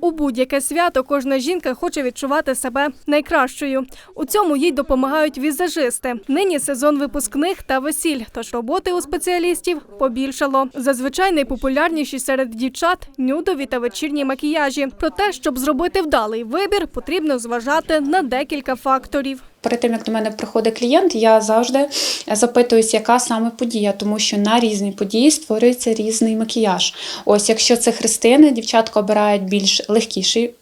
У будь-яке свято кожна жінка хоче відчувати себе найкращою. У цьому їй допомагають візажисти. Нині сезон випускних та весіль, тож роботи у спеціалістів побільшало. Зазвичай найпопулярніші серед дівчат нюдові та вечірні макіяжі. Проте, щоб зробити вдалий вибір, потрібно зважати на декілька факторів. Перед тим як до мене приходить клієнт, я завжди запитуюсь, яка саме подія, тому що на різні події створюється різний макіяж. Ось, якщо це хрестини, дівчатка обирають більш легкіший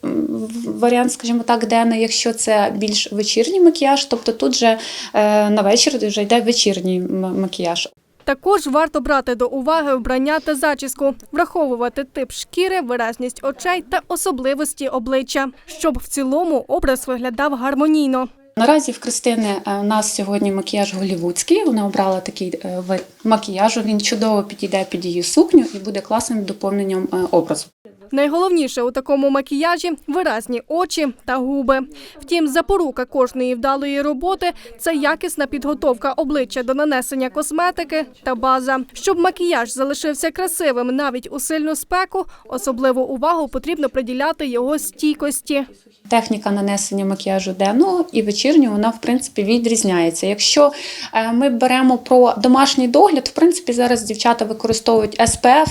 варіант, скажімо так, денний. Якщо це більш вечірній макіяж, тобто тут же е, на вечір вже йде вечірній макіяж. Також варто брати до уваги вбрання та зачіску, враховувати тип шкіри, виразність очей та особливості обличчя, щоб в цілому образ виглядав гармонійно. Наразі в Кристини е, у нас сьогодні макіяж голівудський. Вона обрала такий е, вид макіяжу. Він чудово підійде під її сукню і буде класним доповненням е, образу. Найголовніше у такому макіяжі виразні очі та губи. Втім, запорука кожної вдалої роботи це якісна підготовка обличчя до нанесення косметики та база. Щоб макіяж залишився красивим навіть у сильну спеку, особливу увагу потрібно приділяти його стійкості. Техніка нанесення макіяжу денного і вечірнього вона в принципі відрізняється. Якщо е, ми беремо про домашній догляд, в принципі зараз дівчата використовують SPF,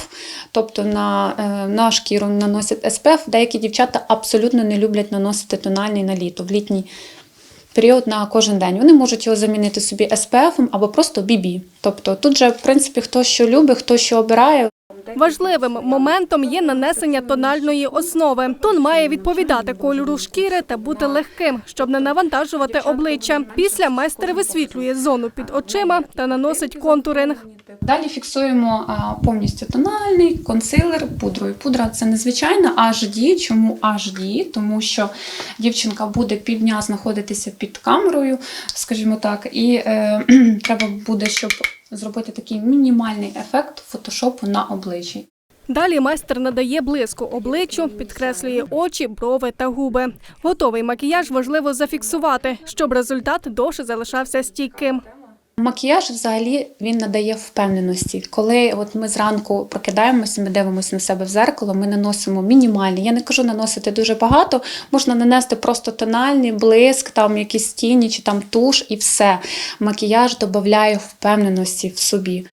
тобто на, е, на шкіру наносять СПФ, Деякі дівчата абсолютно не люблять наносити тональний на літо в літній. Період на кожен день вони можуть його замінити собі СПФ або просто BB. Тобто тут же, в принципі, хто що любить, хто що обирає. Важливим моментом є нанесення тональної основи. Тон має відповідати кольору шкіри та бути легким, щоб не навантажувати обличчя. Після майстер висвітлює зону під очима та наносить контуринг. Далі фіксуємо повністю тональний консилер пудрою. Пудра це незвичайна HD. Чому HD? Тому що дівчинка буде півдня знаходитися під камерою, скажімо так, і е, треба буде, щоб зробити такий мінімальний ефект фотошопу на обличчі. Далі майстер надає блиску обличчю, підкреслює очі, брови та губи. Готовий макіяж важливо зафіксувати, щоб результат довше залишався стійким. Макіяж взагалі він надає впевненості. Коли от ми зранку прокидаємося, ми дивимося на себе в зеркало, ми наносимо мінімальні. Я не кажу наносити дуже багато, можна нанести просто тональний блиск, там якісь тіні чи там туш, і все. Макіяж додає впевненості в собі.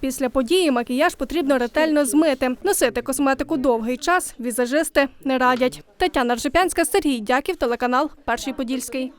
Після події макіяж потрібно ретельно змити. Носити косметику довгий час візажисти не радять. Тетяна Ржепянська, Сергій Дяків, телеканал Перший Подільський.